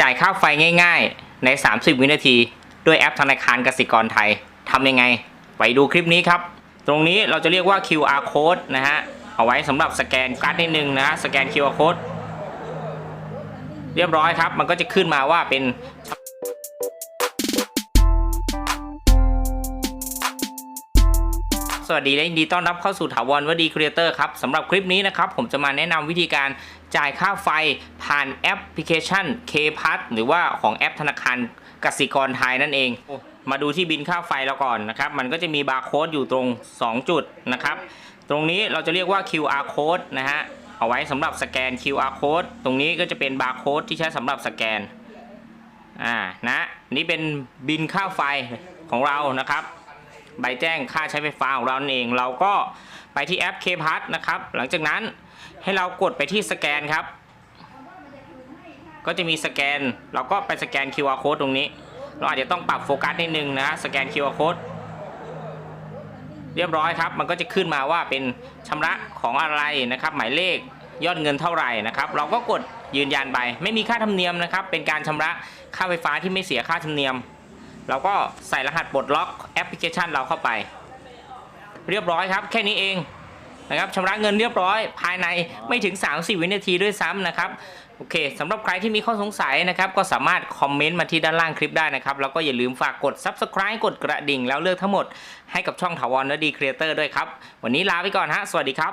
จ่ายค่าไฟง่ายๆ ใน 30 วินาที ด้วยแอปธนาคารกสิกรไทยทำยังไง ไปดูคลิปนี้ครับ ตรงนี้เราจะเรียกว่า QR code นะฮะ เอาไว้สำหรับสแกนการ์ดนิดนึงนะฮะสแกน QR code เรียบร้อยครับ มันก็จะขึ้นมาว่าเป็น สวัสดีและยินดีต้อนรับเข้าสู่ถาวรวดีครีเอเตอร์ครับสำหรับคลิปนี้นะครับผมจะมาแนะนำวิธีการจ่ายค่าไฟผ่านแอปพลิเคชัน k p a s หรือว่าของแอปธนาคารกสิกรไทยนั่นเอง มาดูที่บินค่าไฟเราก่อนนะครับ มันก็จะมีบาร์โค้ดอยู่ตรง 2 จุดนะครับ ตรงนี้เราจะเรียกว่า QR code นะฮะ เอาไว้สำหรับสแกน QR code ตรงนี้ก็จะเป็นบาร์โค้ดที่ใช้สำหรับสแกนอ่านะนี่เป็นบินค่าไฟของเรานะครับ ใบแจ้งค่าใช้ไฟฟ้าของเรานั่นเอง เราก็ไปที่แอป k p a s นะครับ หลังจากนั้นให้เรากดไปที่สแกนครับ ก็จะมีสแกน เราก็ไปสแกน QR code ตรงนี้ เราอาจจะต้องปรับโฟกัสนิดนึงนะสแกน QR code เรียบร้อยครับ มันก็จะขึ้นมาว่าเป็นชำระของอะไรนะครับ หมายเลขยอดเงินเท่าไหร่นะครับ เราก็กดยืนยันไป ไม่มีค่าธรรมเนียมนะครับ เป็นการชำระค่าไฟฟ้าที่ไม่เสียค่าธรรมเนียม เราก็ใส่รหัสปลดล็อกแอปพลิเคชันเราเข้าไป เรียบร้อยครับ แค่นี้เองนะครับชำระเงินเรียบร้อย ภายในไม่ถึง 30 วินาทีด้วยซ้ำนะครับโอเคสำหรับใครที่มีข้อสงสัยนะครับก็สามารถคอมเมนต์มาที่ด้านล่างคลิปได้นะครับ แล้วก็อย่าลืมฝากกด Subscribe กดกระดิ่ง แล้วเลือกทั้งหมดให้กับช่องถาวรและดีครีเอเตอร์ด้วยครับ วันนี้ลาไปก่อนฮะ สวัสดีครับ